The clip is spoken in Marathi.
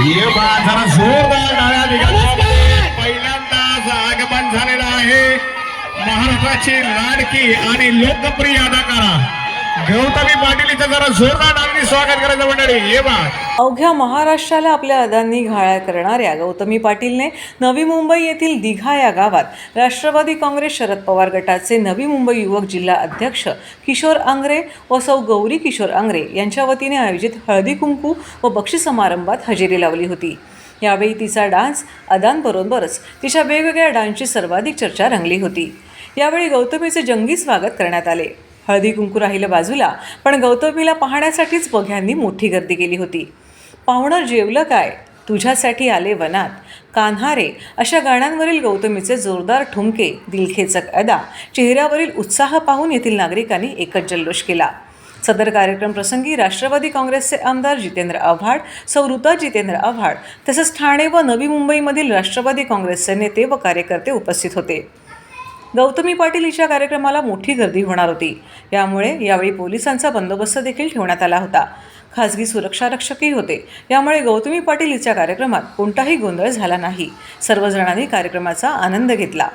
ये बा जरा जोरदार टाळ्या निघाल्या. पहिल्यांदाच आगमन झालेलं आहे. महाराष्ट्राची लाडकी आणि लोकप्रिय अदाकारा. गौतमी पाटील हिचं जरा जोरदार टाळ्यांनी स्वागत करायचं मंडळी. ये बा अवघ्या महाराष्ट्राला आपल्या अदांनी घाळ्या करणाऱ्या गौतमी पाटीलने नवी मुंबई येथील दिघा या गावात राष्ट्रवादी काँग्रेस शरद पवार गटाचे नवी मुंबई युवक जिल्हा अध्यक्ष किशोर आंग्रे व सौ गौरी किशोर आंग्रे यांच्या वतीने आयोजित हळदी कुंकू व बक्षीस समारंभात हजेरी लावली होती. यावेळी तिचा डान्स अदांबरोबरच तिच्या वेगवेगळ्या डान्सची सर्वाधिक चर्चा रंगली होती. यावेळी गौतमीचे जंगी स्वागत करण्यात आले. हळदी कुंकू राहिलं बाजूला पण गौतमीला पाहण्यासाठीच बघ्यांनी मोठी गर्दी केली होती. पाहुणं जेवलं काय? तुझ्यासाठी आले वनात. कान्हारे अशा गाण्यांवरील गौतमीचे जोरदार ठुमके दिलखेचक अदा चेहऱ्यावरील उत्साह पाहून येथील नागरिकांनी एकच जल्लोष केला. सदर कार्यक्रम प्रसंगी राष्ट्रवादी काँग्रेसचे आमदार जितेंद्र आव्हाड सौ जितेंद्र आव्हाड तसेच ठाणे व नवी मुंबईमधील राष्ट्रवादी काँग्रेसचे नेते व कार्यकर्ते उपस्थित होते. गौतमी पाटील हिच्या कार्यक्रमाला मोठी गर्दी होणार होती. यामुळे यावेळी पोलिसांचा बंदोबस्त देखील ठेवण्यात आला होता. खासगी सुरक्षारक्षकही होते. यामुळे गौतमी पाटील हिच्या कार्यक्रमात कोणताही गोंधळ झाला नाही. सर्वजणांनी कार्यक्रमाचा आनंद घेतला.